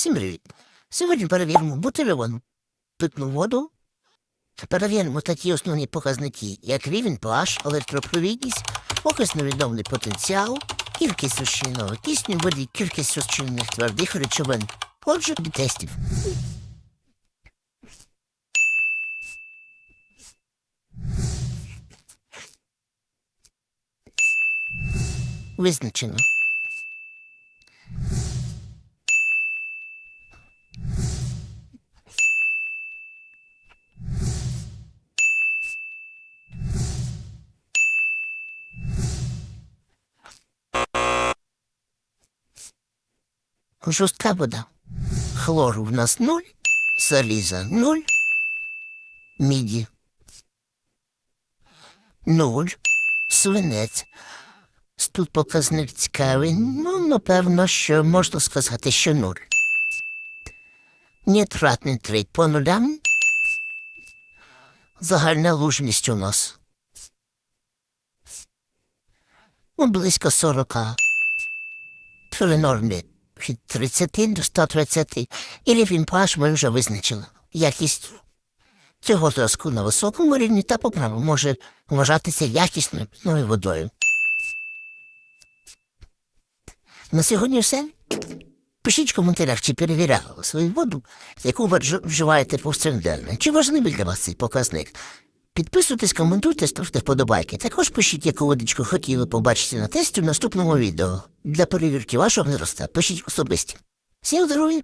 Всім привіт. Сьогодні перевіримо бутильовану питну воду. Перевіримо такі основні показники, як рівень pH, електропровідність, показ невідомий потенціал, кількість розчинного кисню в воді, кількість розчинених твердих речовин. Отже, до тестів. Визначено. Жорстка вода. Хлору в нас нуль, заліза нуль, міді. Нуль, свинець. Тут показник цікавий. Ну, напевно, що можна сказати, що нуль. Нітратний трейд по нулям. Загальна лужність у нас. Ну, близько 40. При нормі від 30 до 120. І рівень pH ми вже визначили. Якість цього зразку на високому рівні та поправу може вважатися якісною питною водою. На сьогодні все. Пишіть в коментарях, чи перевіряли свою воду, яку ви вживаєте повсякденно. Чи важливий для вас цей показник? Підписуйтесь, коментуйте, ставте вподобайки. Також пишіть, яку водичку хотіли побачити на тесті в наступному відео. Для перевірки вашого вироста пишіть особисті. Всім здоров'я!